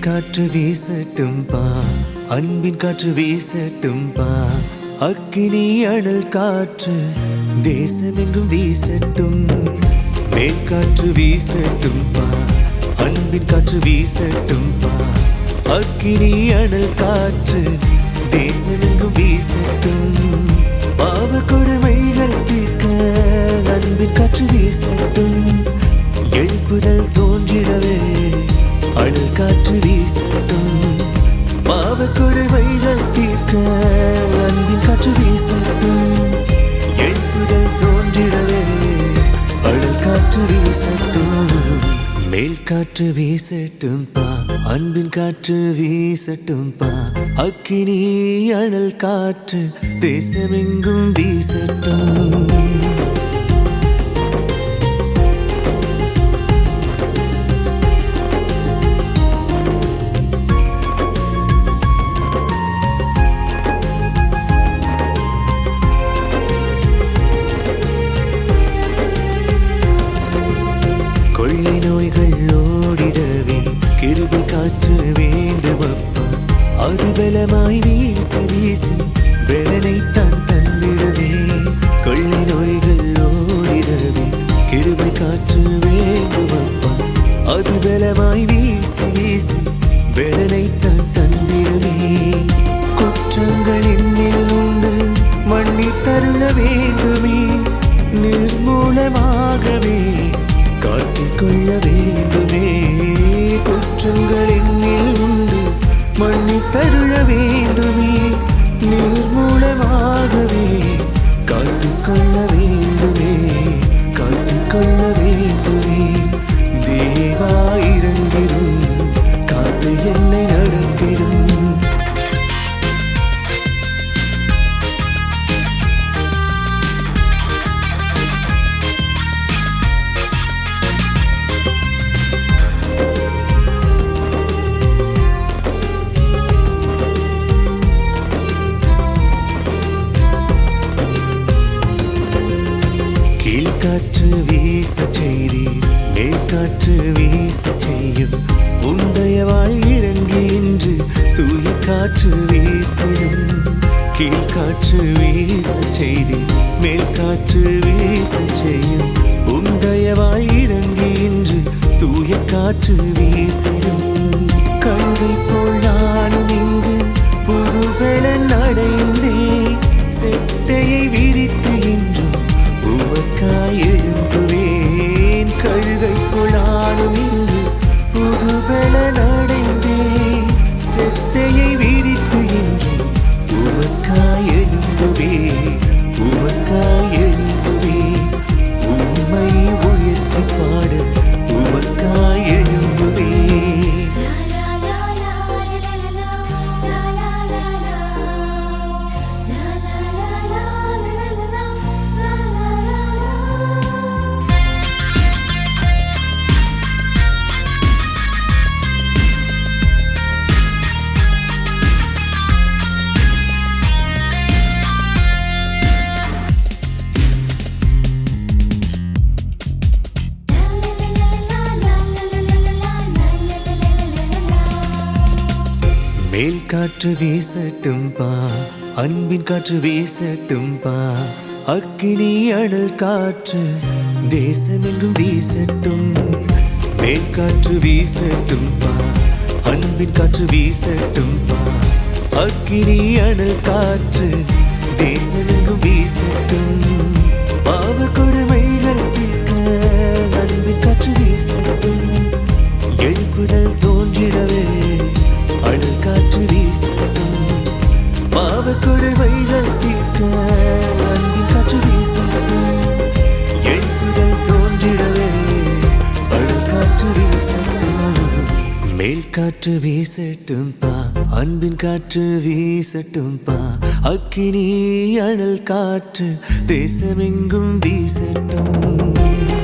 காற்று வீசட்டும் பா அன்பின் காற்று வீசட்டும் பா அக்கினி அனல் காற்று தேசமெங்கும் வீசட்டும். மேல் காற்று வீசட்டும் பா அன்பின் காற்று வீசட்டும் பா அக்கினி அனல் காற்று தேசமெங்கும் வீசட்டும். பாவ கொடுமைகள் கேட்க அன்பின் காற்று வீசட்டும் எழுப்புதல் தோன்றிடவே அனல் காற்று வீசட்டும். மேல் காற்று வீசட்டும் பா அன்பின் காற்று வீசட்டும் பா அக்கினி அழல் காற்று தேசமெங்கும் வீசட்டும். அதுபலமாய் வீசி வீசி பலனை தான் தந்திடுவே. கொள்ளை நோய்கள் ஓடிடவே. கிருபை காற்று வேண்டுமப்பா. அதுபலமாய் வீசி வீசி பலனை தான் தந்திடுவே குற்றங்கள் என்னில் உண்டு. மண்ணி தருள வேண்டுமே. நிர்மூலமாகவே காட்டிக்கொள்ள வேண்டுமே. குற்றங்கள் என்னில் மண்ணி கீழ்காற்று வீச செய்தி மேற்காற்று வீச செய்யும். உந்தயவாய் இறங்கி இன்று தூய காற்று வீசிடும். கீழ்காற்று வீச செய்தி மேற்காற்று வீச செய்யும். உந்தயவாய் இறங்கி இன்று தூய காற்று வீசிடும். மேல் காற்று வீசட்டும் பா அன்பின் காற்று வீசட்டும் பா. அக்கினி அடல் காற்று தேசமெங்கும் வீசட்டும். மேல் காற்று வீசட்டும் பா அன்பின் காற்று வீசட்டும் பா. அக்கினி அனல் காற்று தேசமெங்கும் வீசட்டும். பாவ கொடுமைகள் தீர்க்க அன்பின் காற்று வீச காற்று வீசட்டும் பா அன்பின் காற்று வீசட்டும் பா அக்கினி அனல் காற்று தேசமெங்கும் வீசட்டும்.